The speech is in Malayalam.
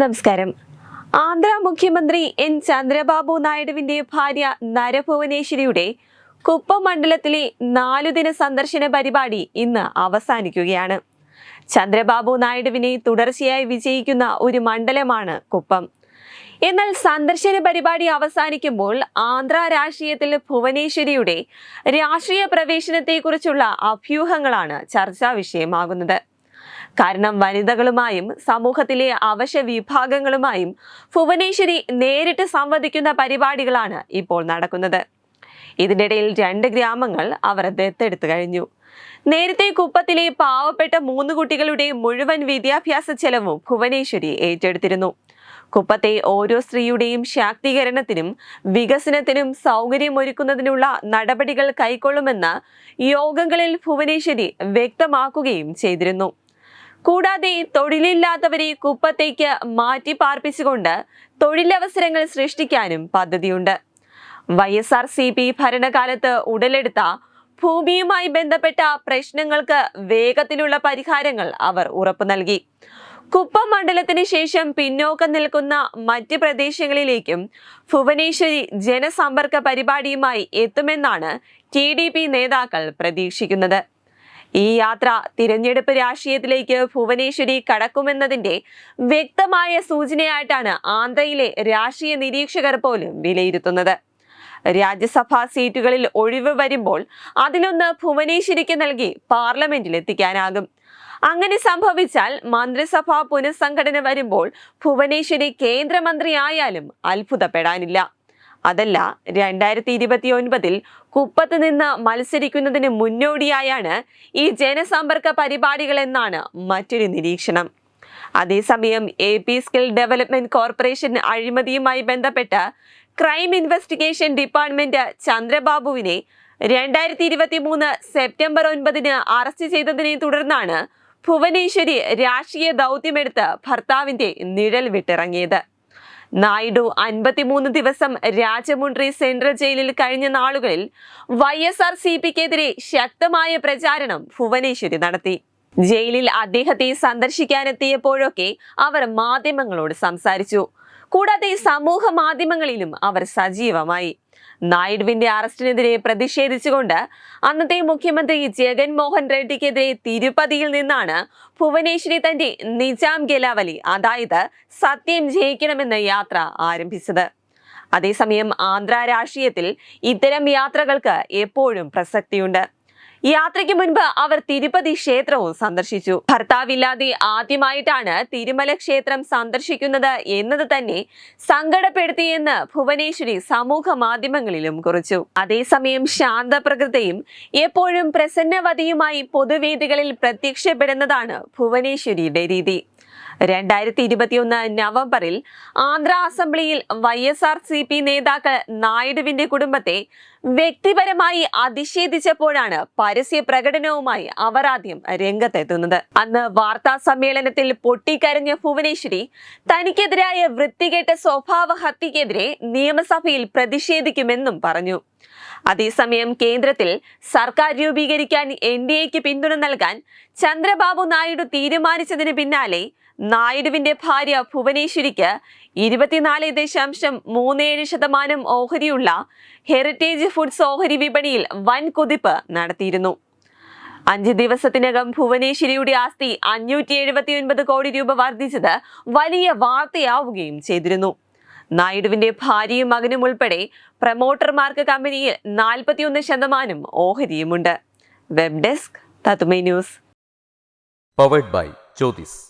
നമസ്കാരം. ആന്ധ്ര മുഖ്യമന്ത്രി എൻ ചന്ദ്രബാബു നായിഡുവിന്റെ ഭാര്യ നരഭുവനേശ്വരിയുടെ കുപ്പം മണ്ഡലത്തിലെ നാലുദിന സന്ദർശന പരിപാടി ഇന്ന് അവസാനിക്കുകയാണ്. ചന്ദ്രബാബു നായിഡുവിനെ തുടർച്ചയായി വിജയിക്കുന്ന ഒരു മണ്ഡലമാണ് കുപ്പം. എന്നാൽ സന്ദർശന പരിപാടി അവസാനിക്കുമ്പോൾ ആന്ധ്ര രാഷ്ട്രീയത്തിൽ ഭുവനേശ്വരിയുടെ രാഷ്ട്രീയ പ്രവേശനത്തെക്കുറിച്ചുള്ള അഭ്യൂഹങ്ങളാണ് ചർച്ചാ വിഷയമാകുന്നത്. കാരണം വനിതകളുമായും സമൂഹത്തിലെ അവശ്യ വിഭാഗങ്ങളുമായും ഭുവനേശ്വരി നേരിട്ട് സംവദിക്കുന്ന പരിപാടികളാണ് ഇപ്പോൾ നടക്കുന്നത്. ഇതിനിടയിൽ രണ്ട് ഗ്രാമങ്ങൾ അവർ ദത്തെടുത്തു കഴിഞ്ഞു. നേരത്തെ കുപ്പത്തിലെ പാവപ്പെട്ട മൂന്ന് കുട്ടികളുടെ മുഴുവൻ വിദ്യാഭ്യാസ ചെലവും ഭുവനേശ്വരി ഏറ്റെടുത്തിരുന്നു. കുപ്പത്തെ ഓരോ സ്ത്രീയുടെയും ശാക്തീകരണത്തിനും വികസനത്തിനും സൗകര്യമൊരുക്കുന്നതിനുള്ള നടപടികൾ കൈക്കൊള്ളുമെന്ന് യോഗങ്ങളിൽ ഭുവനേശ്വരി വ്യക്തമാക്കുകയും ചെയ്തിരുന്നു. കൂടാതെ തൊഴിലില്ലാത്തവരെ കുപ്പത്തേക്ക് മാറ്റി പാർപ്പിച്ചുകൊണ്ട് തൊഴിലവസരങ്ങൾ സൃഷ്ടിക്കാനും പദ്ധതിയുണ്ട്. Y S R C P ഭരണകാലത്ത് ഉടലെടുത്ത ഭൂമിയുമായി ബന്ധപ്പെട്ട പ്രശ്നങ്ങൾക്ക് വേഗത്തിലുള്ള പരിഹാരങ്ങൾ അവർ ഉറപ്പു നൽകി. കുപ്പം മണ്ഡലത്തിന് ശേഷം പിന്നോക്കം നിൽക്കുന്ന മറ്റ് പ്രദേശങ്ങളിലേക്കും ഭുവനേശ്വരി ജനസമ്പർക്ക പരിപാടിയുമായി എത്തുമെന്നാണ് ടി നേതാക്കൾ പ്രതീക്ഷിക്കുന്നത്. ഈ യാത്ര തിരഞ്ഞെടുപ്പ് രാഷ്ട്രീയത്തിലേക്ക് ഭുവനേശ്വരി കടക്കുമെന്നതിന്റെ വ്യക്തമായ സൂചനയായിട്ടാണ് ആന്ധ്രയിലെ രാഷ്ട്രീയ നിരീക്ഷകർ പോലും വിലയിരുത്തുന്നത്. രാജ്യസഭാ സീറ്റുകളിൽ ഒഴിവ് വരുമ്പോൾ അതിലൊന്ന് ഭുവനേശ്വരിക്ക് നൽകി പാർലമെന്റിൽ എത്തിക്കാനാകും. അങ്ങനെ സംഭവിച്ചാൽ മന്ത്രിസഭാ പുനഃസംഘടന വരുമ്പോൾ ഭുവനേശ്വരി കേന്ദ്രമന്ത്രിയായാലും അത്ഭുതപ്പെടാനില്ല. അതല്ല രണ്ടായിരത്തി ഇരുപത്തി ഒൻപതിൽ കുപ്പത്ത് നിന്ന് മത്സരിക്കുന്നതിന് മുന്നോടിയായാണ് ഈ ജനസമ്പർക്ക പരിപാടികൾ എന്നാണ് മറ്റൊരു നിരീക്ഷണം. അതേസമയം A P skill development corporation അഴിമതിയുമായി ബന്ധപ്പെട്ട് ക്രൈം ഇൻവെസ്റ്റിഗേഷൻ ഡിപ്പാർട്ട്മെന്റ് ചന്ദ്രബാബുവിനെ രണ്ടായിരത്തി ഇരുപത്തി മൂന്ന് സെപ്റ്റംബർ ഒൻപതിന് അറസ്റ്റ് ചെയ്തതിനെ തുടർന്നാണ് ഭുവനേശ്വരി രാഷ്ട്രീയ ദൗത്യമെടുത്ത് ഭർത്താവിന്റെ നിഴൽ വിട്ടിറങ്ങിയത്. നായിഡു അൻപത്തിമൂന്ന് ദിവസം രാജമുണ്ട്രി സെൻട്രൽ ജയിലിൽ കഴിഞ്ഞ നാളുകളിൽ വൈ എസ് ആർ സി പിക്കെതിരെ ശക്തമായ പ്രചാരണം ഭുവനേശ്വരി നടത്തി. ജയിലിൽ അദ്ദേഹത്തെ സന്ദർശിക്കാനെത്തിയപ്പോഴൊക്കെ അവർ മാധ്യമങ്ങളോട് സംസാരിച്ചു. കൂടാതെ സമൂഹ മാധ്യമങ്ങളിലും അവർ സജീവമായി. നായിഡുവിന്റെ അറസ്റ്റിനെതിരെ പ്രതിഷേധിച്ചുകൊണ്ട് അന്നത്തെ മുഖ്യമന്ത്രി ജഗൻമോഹൻ റെഡ്ഡിക്കെതിരെ തിരുപ്പതിയിൽ നിന്നാണ് ഭുവനേശ്വരി തന്റെ നിജാം ഗെലാവലി അതായത് സത്യം ജയിക്കണമെന്ന യാത്ര ആരംഭിച്ചത്. അതേസമയം ആന്ധ്ര രാഷ്ട്രീയത്തിൽ ഇത്തരം യാത്രകൾക്ക് എപ്പോഴും പ്രസക്തിയുണ്ട്. യാത്രയ്ക്ക് മുൻപ് അവർ തിരുപ്പതി ക്ഷേത്രവും സന്ദർശിച്ചു. ഭർത്താവില്ലാതെ ആദ്യമായിട്ടാണ് തിരുമല ക്ഷേത്രം സന്ദർശിക്കുന്നത് എന്നത് തന്നെ സങ്കടപ്പെടുത്തിയെന്ന് ഭുവനേശ്വരി സമൂഹ മാധ്യമങ്ങളിലും കുറിച്ചു. അതേസമയം ശാന്തപ്രകൃതയും എപ്പോഴും പ്രസന്നവതിയുമായി പൊതുവേദികളിൽ പ്രത്യക്ഷപ്പെടുന്നതാണ് ഭുവനേശ്വരിയുടെ രീതി. രണ്ടായിരത്തി ഇരുപത്തിയൊന്ന് നവംബറിൽ ആന്ധ്ര അസംബ്ലിയിൽ Y S R C P നേതാക്കൾ നായിഡുവിന്റെ കുടുംബത്തെ വ്യക്തിപരമായി അധിഷേധിച്ചപ്പോഴാണ് പരസ്യ പ്രകടനവുമായി അവർ ആദ്യം രംഗത്തെത്തുന്നത്. അന്ന് വാർത്താ സമ്മേളനത്തിൽ പൊട്ടിക്കരഞ്ഞ ഭുവനേശ്വരി തനിക്കെതിരായ വൃത്തികെട്ട സ്വഭാവ ഹത്യക്കെതിരെ നിയമസഭയിൽ പ്രതിഷേധിക്കുമെന്നും പറഞ്ഞു. അതേസമയം കേന്ദ്രത്തിൽ സർക്കാർ രൂപീകരിക്കാൻ എൻ ഡി എക്ക് പിന്തുണ നൽകാൻ ചന്ദ്രബാബു നായിഡു തീരുമാനിച്ചതിന് പിന്നാലെ നായിഡുവിന്റെ ഭാര്യ ഭുവനേശ്വരിക്ക് ഇരുപത്തിനാല് ദശാംശം മൂന്നേഴ് ശതമാനം ഓഹരിയുള്ള ഹെറിറ്റേജ് ഫുഡ്സ് ഓഹരി വിപണിയിൽ വൻ കുതിപ്പ് നടത്തിയിരുന്നു. അഞ്ച് ദിവസത്തിനകം ഭുവനേശ്വരിയുടെ ആസ്തി അഞ്ഞൂറ്റി എഴുപത്തി ഒൻപത് കോടി രൂപ വർദ്ധിച്ചത് വലിയ വാർത്തയാവുകയും ചെയ്തിരുന്നു. നായിഡുവിന്റെ ഭാര്യയും മകനും ഉൾപ്പെടെ പ്രമോട്ടർമാർക്ക് കമ്പനിയിൽ നാൽപ്പത്തിയൊന്ന് ശതമാനം ഓഹരിയുമുണ്ട്. വെബ് ഡെസ്ക് തത്തുമൈ news. Powered by Jyothis